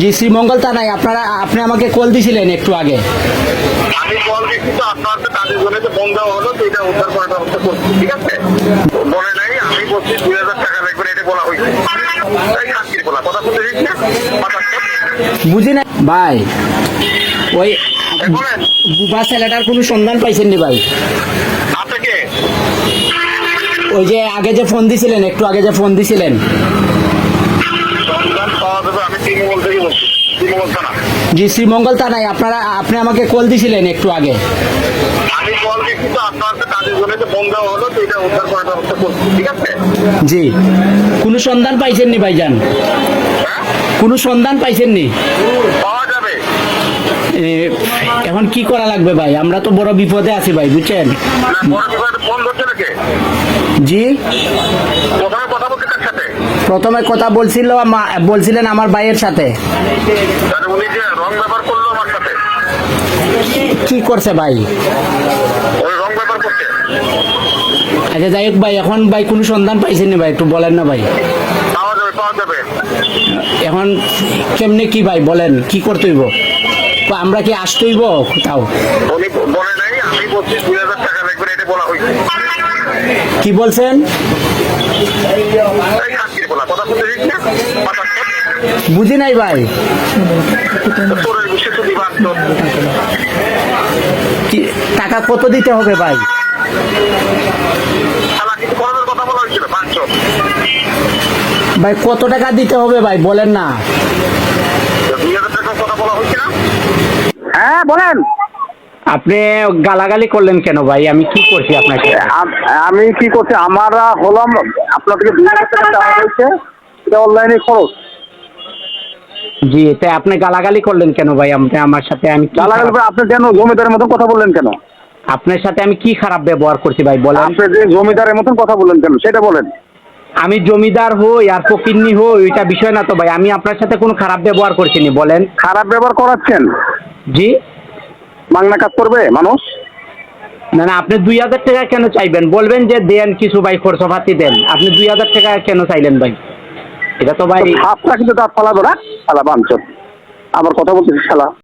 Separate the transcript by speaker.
Speaker 1: জি শ্রীমঙ্গল তা নাই আপনারা আপনি আমাকে কল দিছিলেন একটু আগে।
Speaker 2: আমি কল দিচ্ছি তো আপনার তো কাজের জন্য ফোন দেওয়া হলো তো এটা উদ্ধার করার ব্যবস্থা ঠিক আছে? বলে নাই আমি বলছি দুই হাজার টাকা লাগবে এটা বলা হয়েছে। তাই কাজকির বলা কথা বলতে দিচ্ছি না?
Speaker 1: বুঝি না ভাই ওই
Speaker 2: বলেন।
Speaker 1: বুবা ছেলেটার কোনো সন্ধান পাইছেন নি ভাই?
Speaker 2: আপনাকে
Speaker 1: ওই যে আগে যে ফোন দিছিলেন একটু আগে যে ফোন দিছিলেন
Speaker 2: সন্ধান পাওয়া যাবে আমি তৃণমূল থেকে বলছি তৃণমূল থানা
Speaker 1: জি শ্রীমঙ্গল তা নাই আপনারা আপনি আমাকে কল দিছিলেন একটু আগে।
Speaker 2: আমি কল দিচ্ছি তো আপনার কাজের জন্য যে ফোন দেওয়া হলো তো এটা উদ্ধার করার ব্যবস্থা ঠিক আছে?
Speaker 1: জি। কোনো সন্ধান পাইছেন নি ভাইজান? কোনো সন্ধান পাইছেন নি?
Speaker 2: পাওয়া যাবে।
Speaker 1: এ, এখন কি করা লাগবে ভাই? আমরা তো বড় বিপদে আছি ভাই বুঝছেন?
Speaker 2: বড় বিভাগে ফোন ধরছে নাকি?
Speaker 1: জি।
Speaker 2: প্রথমে কথা বলতে কার সাথে
Speaker 1: প্রথমে কথা বলছিল বলছিলেন আমার ভাইয়ের সাথে। কি করছে ভাই? আচ্ছা যাই হোক ভাই এখন ভাই কোনো সন্ধান পাইছেন না ভাই? একটু বলেন না ভাই। এখন কেমনে কি ভাই বলেন? কি করতে হইব? আমরা কি আসতে হইব কোথাও? কি
Speaker 2: বলে
Speaker 1: বুঝি নাই ভাই?
Speaker 2: তোরের বিশেষ বিভাগ তো
Speaker 1: কি টাকা কত দিতে হবে ভাই? ভাই কত টাকা দিতে হবে ভাই বলেন না।
Speaker 3: হ্যাঁ বলেন।
Speaker 1: আপনি গালাগালি করলেন কেন ভাই? আমি কি করছি আপনাকে?
Speaker 3: আমি কি করছি? আমরা হলাম আপনার থেকে দুই হাজার টাকা চাওয়া হয়েছে। এটা অনলাইনে খরচ।
Speaker 1: জি তাই আপনি গালাগালি করলেন কেন ভাই? আপনি আমার সাথে আমি কি
Speaker 3: গালাগাল করে আপনি কেন জমিদারের মতন কথা বললেন কেন?
Speaker 1: আপনার সাথে আমি কি খারাপ ব্যবহার করছি ভাই বলেন।
Speaker 3: আপনি যে জমিদারের মতন কথা বললেন কেন সেটা বলেন।
Speaker 1: আমি জমিদার হই আর ফকিন্নি হই ওইটা বিষয় না তো ভাই আমি আপনার সাথে কোনো খারাপ ব্যবহার করছি নি বলেন।
Speaker 3: খারাপ ব্যবহার করাচ্ছেন?
Speaker 1: জি।
Speaker 3: মাংনা কাজ করবে মানুষ?
Speaker 1: না না আপনি দুই হাজার টাকা কেন চাইবেন? বলবেন যে দেন কিছু ভাই খরচপাতি দেন। আপনি দুই হাজার টাকা কেন চাইলেন ভাই? এটা তো ভাই
Speaker 3: হাতটা কিন্তু তার ফালাবো না? শালা আমার কথা বলতেছি শালা।